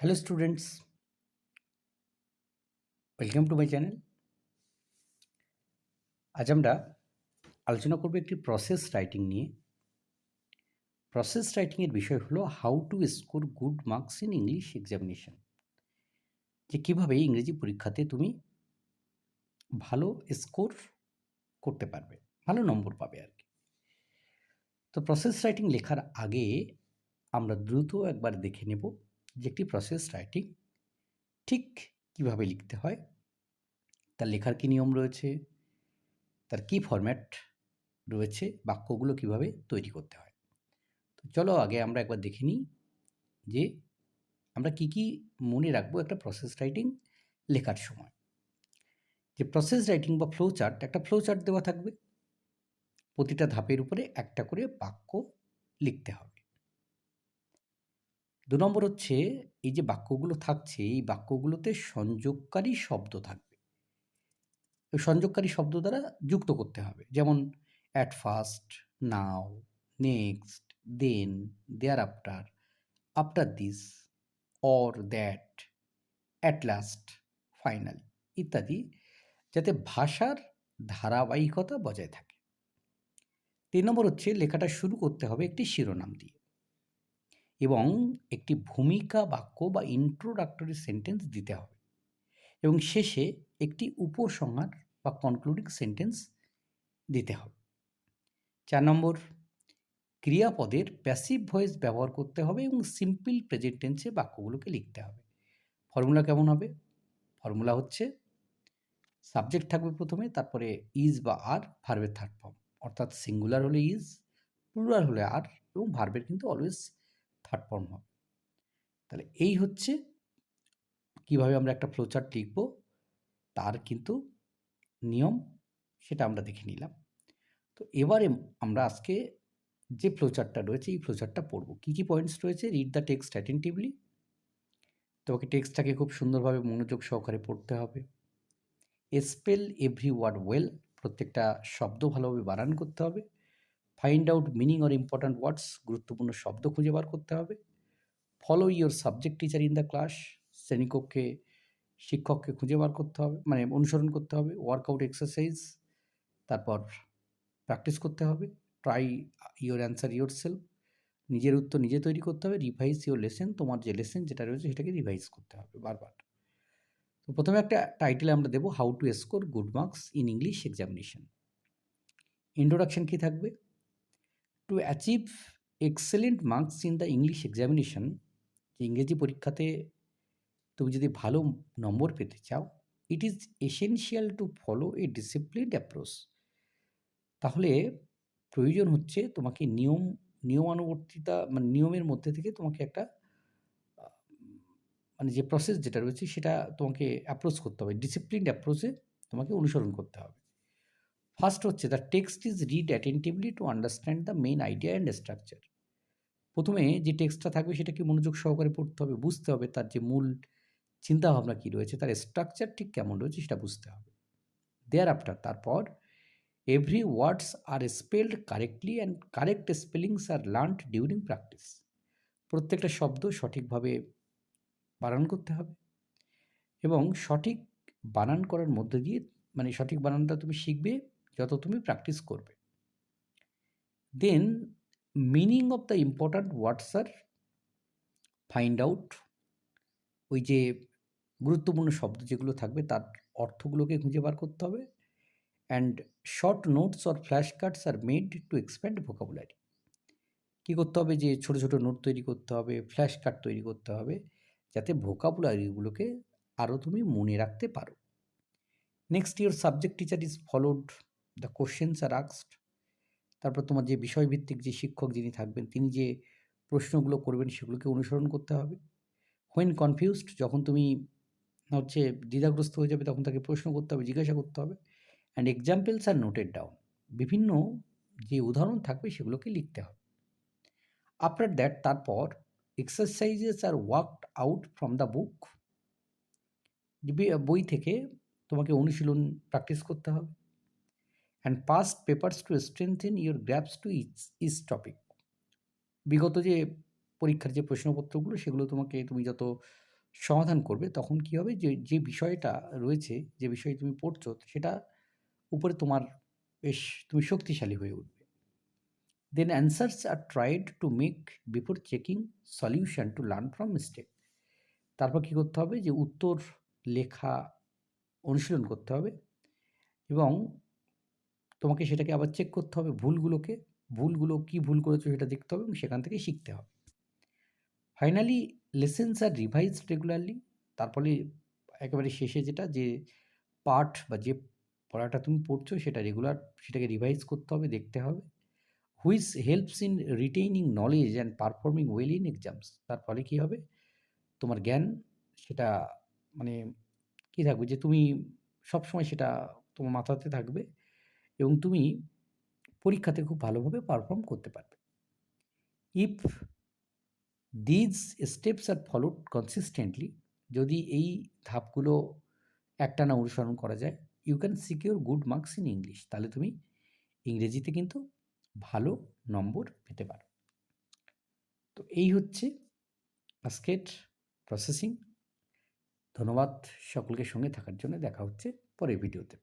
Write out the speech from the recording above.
Hello students welcome to my channel আজ আমরা আলোচনা করব একটি প্রসেস রাইটিং নিয়ে। প্রসেস রাইটিংয়ের বিষয় হলো how to score good marks in English examination যে কীভাবে ইংরেজি পরীক্ষাতে তুমি ভালো স্কোর করতে পারবে, ভালো নম্বর পাবে আর কি। তো প্রসেস রাইটিং লেখার আগে আমরা দ্রুত একবার দেখে নেব যে একটি প্রসেস রাইটিং ঠিক কীভাবে লিখতে হয়, তার লেখার কী নিয়ম রয়েছে, তার কী ফরম্যাট রয়েছে, বাক্যগুলো কীভাবে তৈরি করতে হয়। তো চলো আগে আমরা একবার দেখে নিই যে আমরা কি কি মনে রাখব একটা প্রসেস রাইটিং লেখার সময়। যে প্রসেস রাইটিং বা ফ্লো চার্ট একটা ফ্লো চার্ট দেওয়া থাকবে। প্রতিটা ধাপের উপরে একটা করে বাক্য লিখতে হবে। দু নম্বর হচ্ছে এই যে বাক্যগুলো থাকছে, এই বাক্যগুলোতে সংযোগকারী শব্দ থাকবে। সংযোগকারী শব্দ দ্বারা যুক্ত করতে হবে। যেমন at first now next then thereafter after this or that at last final ইত্যাদি যাতে ভাষার ধারাবাহিকতা বজায় থাকে। তিন নম্বর হচ্ছে লেখাটা শুরু করতে হবে একটি শিরোনাম দিয়ে। এবং একটি ভূমিকা, বাক্য বা ইন্ট্রোডাক্টরি সেন্টেন্স দিতে হবে। এবং শেষে একটি উপসংহার বা কনক্লুডিং সেন্টেন্স দিতে হবে। চার নম্বর, ক্রিয়াপদের প্যাসিভ ভয়েস ব্যবহার করতে হবে এবং সিম্পল প্রেজেন্ট টেন্সে বাক্যগুলোকে লিখতে হবে। ফর্মুলা কেমন হবে? ফর্মুলা হচ্ছে সাবজেক্ট থাকবে প্রথমে, তারপরে ইজ বা আর ভার্বের থার্ড ফর্ম অর্থাৎ সিঙ্গুলার হলে ইজ প্লুরাল হলে আর এবং ভার্বের কিন্তু অলওয়েজ থার্ড ফর্ম হবে। তাহলে এই হচ্ছে কীভাবে আমরা একটা ফ্লোচার্ট লিখব, তার কিন্তু নিয়ম সেটা আমরা দেখে নিলাম। তো এবারে আমরা আজকে যে ফ্লোচার্টটা রয়েছে, এই ফ্লোচার্টটা পড়ব। কী কী পয়েন্টস রয়েছে? রিড দ্য টেক্সট অ্যাটেন্টিভলি তোমাকে টেক্সটটাকে খুব সুন্দরভাবে মনোযোগ সহকারে পড়তে হবে। স্পেল এভরি ওয়ার্ড ওয়েল প্রত্যেকটা শব্দ ভালোভাবে বানান করতে হবে। Find out meaning or important words গুরুত্বপূর্ণ শব্দ খুঁজে বার করতে হবে। Follow your subject teacher in the class শ্রেণীকক্ষে শিক্ষককে খুঁজে বার করতে হবে মানে অনুসরণ করতে হবে ওয়ার্কআউট এক্সারসাইজ তারপর প্র্যাকটিস করতে হবে try your answer yourself নিজের উত্তর নিজে তৈরি করতে হবে রিভাইজ ইয়োর লেসেন তোমার যে লেসেন যেটা রয়েছে সেটাকে রিভাইজ করতে হবে বারবার। তো প্রথমে একটা টাইটেল আমরা দেবো how to score good marks in English examination introduction কী থাকবে? To achieve excellent marks in the English examination যে ইংরেজি পরীক্ষাতে তুমি যদি ভালো নম্বর পেতে চাও it is essential to follow a discipline approach তাহলে প্রয়োজন হচ্ছে তোমাকে নিয়ম, নিয়মানুবর্তিতা মানে নিয়মের মধ্যে থেকে তোমাকে একটা মানে যে প্রসেস যেটা রয়েছে সেটা তোমাকে অ্যাপ্রোচ করতে হবে। ডিসিপ্লিন অ্যাপ্রোচে তোমাকে অনুসরণ করতে হবে। ফার্স্ট হচ্ছে the text is read attentively to understand the main idea and structure প্রথমে যে টেক্সটটা থাকবে, সেটাকে মনোযোগ সহকারে পড়তে হবে, বুঝতে হবে তার যে মূল চিন্তাভাবনা কী রয়েছে, তার স্ট্রাকচার ঠিক কেমন রয়েছে, সেটা বুঝতে হবে। দেয়ার আফটার তারপর every words are spelled correctly and correct spellings are learned during practice প্রত্যেকটা শব্দ সঠিকভাবে বানান করতে হবে এবং সঠিক বানান করার মধ্যে দিয়ে মানে সঠিক বানানটা তুমি শিখবে যত তুমি প্র্যাকটিস করবে। Then meaning of the important words are find out ওই যে গুরুত্বপূর্ণ শব্দ যেগুলো থাকবে, তার অর্থগুলোকে খুঁজে বার করতে হবে। And short notes or flash cards are made to expand vocabulary কী করতে হবে? যে ছোটো ছোটো নোট তৈরি করতে হবে ফ্ল্যাশ কার্ড তৈরি করতে হবে, যাতে ভোকাবুলারিগুলোকে আরও তুমি মনে রাখতে পারো। Next year subject teacher is followed the questions are আক্সড তারপর তোমার যে বিষয়ভিত্তিক যে শিক্ষক যিনি থাকবেন, তিনি যে প্রশ্নগুলো করবেন সেগুলোকে অনুসরণ করতে হবে। হোয়েন কনফিউজড যখন তুমি হচ্ছে দ্বিধাগ্রস্ত হয়ে যাবে, তখন তাকে প্রশ্ন করতে হবে, জিজ্ঞাসা করতে হবে। And examples R noted down বিভিন্ন যে উদাহরণ থাকবে, সেগুলোকে লিখতে হবে। আফটার দ্যাট তারপর exercises are worked out from the book বই থেকে তোমাকে অনুশীলন প্র্যাকটিস করতে হবে। And past papers to strengthen your grasp to each each topic বিগত যে পরীক্ষার যে প্রশ্নপত্রগুলো, সেগুলো তোমাকে তুমি যত সমাধান করবে, তখন কী হবে? যে যে বিষয়টা রয়েছে, যে বিষয়ে তুমি পড়ছো, সেটা উপরে তোমার বেশ তুমি শক্তিশালী হয়ে উঠবে। Then answers are tried to make before checking solution to learn from mistake তারপর কী করতে হবে? যে উত্তর লেখা অনুশীলন করতে হবে এবং তোমাকে সেটাকে আবার চেক করতে হবে ভুলগুলোকে, ভুলগুলো কি ভুল করেছ সেটা দেখতে হবে এবং সেখান থেকে শিখতে হবে। Finally lessons are revise regularly তার ফলে একেবারে শেষে যেটা, যে পাঠ বা যে পড়াটা তুমি পড়ছো সেটা রেগুলার সেটাকে রিভাইজ করতে হবে, দেখতে হবে। Which helps in retaining knowledge and performing well in exams তার ফলে কী হবে? তোমার জ্ঞান সেটা মানে কী থাকবে? যে তুমি সবসময় সেটা তোমার মাথাতে থাকবে। এবং তুমি পরীক্ষাতে খুব ভালোভাবে পারফর্ম করতে পারবে। If these steps are followed consistently যদি এই ধাপগুলো একটানা অনুসরণ করা যায় you can secure good marks in English তাহলে তুমি ইংরেজিতে কিন্তু ভালো নম্বর পেতে পারো। তো এই হচ্ছে আজকের প্রসেসিং ধন্যবাদ সকলকে সঙ্গে থাকার জন্য। দেখা হচ্ছে পরের ভিডিওতে